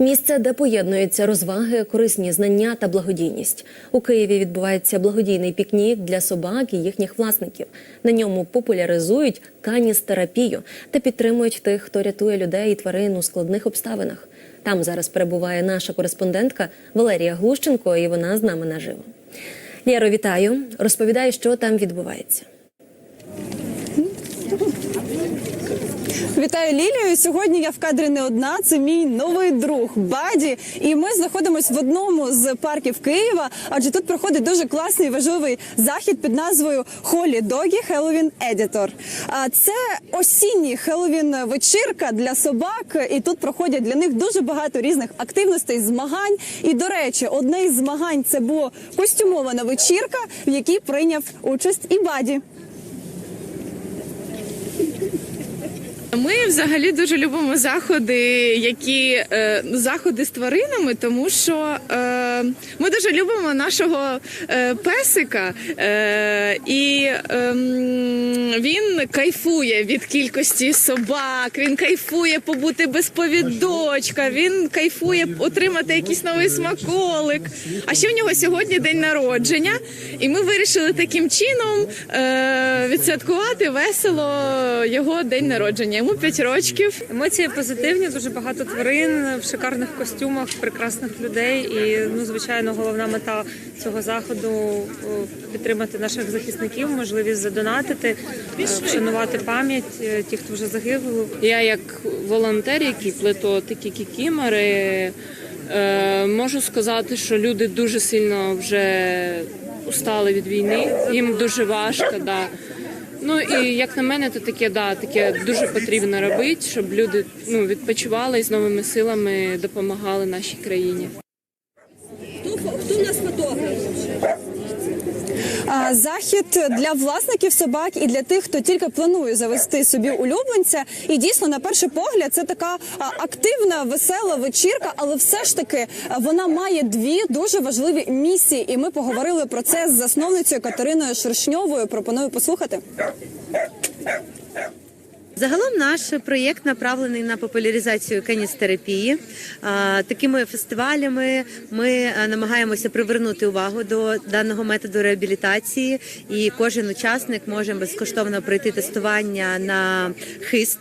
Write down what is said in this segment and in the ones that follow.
Місце, де поєднуються розваги, корисні знання та благодійність. У Києві відбувається благодійний пікнік для собак і їхніх власників. На ньому популяризують каністерапію та підтримують тих, хто рятує людей і тварин у складних обставинах. Там зараз перебуває наша кореспондентка Валерія Глущенко, і вона з нами наживо. Лєро, вітаю. Розповідай, що там відбувається. Вітаю Лілію. Сьогодні я в кадрі не одна. Це мій новий друг Баді. І ми знаходимося в одному з парків Києва, адже тут проходить дуже класний важливий захід під назвою Холі Догі Хеллоуін Едітор. А це осінній Хеллоуін вечірка для собак. І тут проходять для них дуже багато різних активностей, змагань. І до речі, одне із змагань це було костюмована вечірка, в якій прийняв участь і Баді. Ми взагалі дуже любимо заходи, які е, заходи з тваринами, тому що е, ми дуже любимо нашого е, песика, е, і е, він кайфує від кількості собак. Він кайфує побути без повідочка. Він кайфує отримати якийсь новий смаколик. А ще в нього сьогодні день народження, і ми вирішили таким чином е, відсвяткувати весело його день народження. Йому 5 років. Емоції позитивні, дуже багато тварин в шикарних костюмах, прекрасних людей. І ну, звичайно, головна мета цього заходу підтримати наших захисників, можливість задонатити, е, вшанувати пам'ять е, тих, хто вже загинув. Я як волонтер, який плету такі кікімери, е, можу сказати, що люди дуже сильно вже устали від війни. Їм дуже важко. Да. Ну і як на мене, то таке, да, таке дуже потрібно робити, щоб люди ну, відпочивали і з новими силами допомагали нашій країні. А, Захід для власників собак і для тих, хто тільки планує завести собі улюбленця. І дійсно, на перший погляд, це така активна, весела вечірка, але все ж таки вона має дві дуже важливі місії. І ми поговорили про це з засновницею Катериною Шершньовою. Пропоную послухати. Загалом наш проєкт направлений на популяризацію каністерапії. Такими фестивалями ми намагаємося привернути увагу до даного методу реабілітації, і кожен учасник може безкоштовно пройти тестування на хист,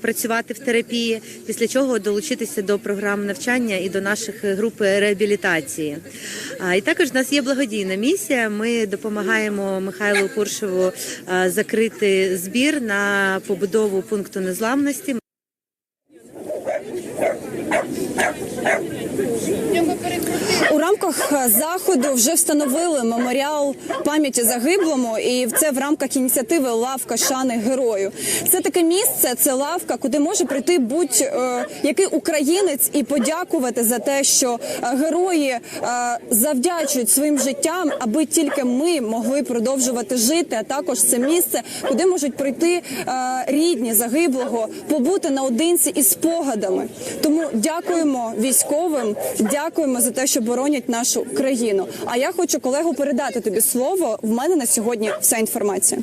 працювати в терапії, після чого долучитися до програм навчання і до наших груп реабілітації. І також в нас є благодійна місія. Ми допомагаємо Михайлу Пуршеву а, закрити збір на побудову пункту незламності. У рамках е, заходу вже встановили меморіал пам'яті загиблому, і це в рамках ініціативи Лавка шани герою. Це таке місце, це лавка, куди може прийти будь-який українець і подякувати за те, що е, герої е, завдячують своїм життям, аби тільки ми могли продовжувати жити. А також це місце, куди можуть прийти рідні загиблого, побути наодинці із спогадами. Тому дякуємо військовим, дякуємо за те, що боронять нашу країну. А я хочу колегу передати тобі слово. В мене на сьогодні вся інформація.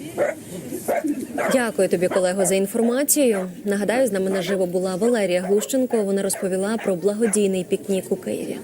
Дякую тобі, колего, за інформацію. Нагадаю, з нами наживо була Валерія Глущенко. Вона розповіла про благодійний пікнік у Києві.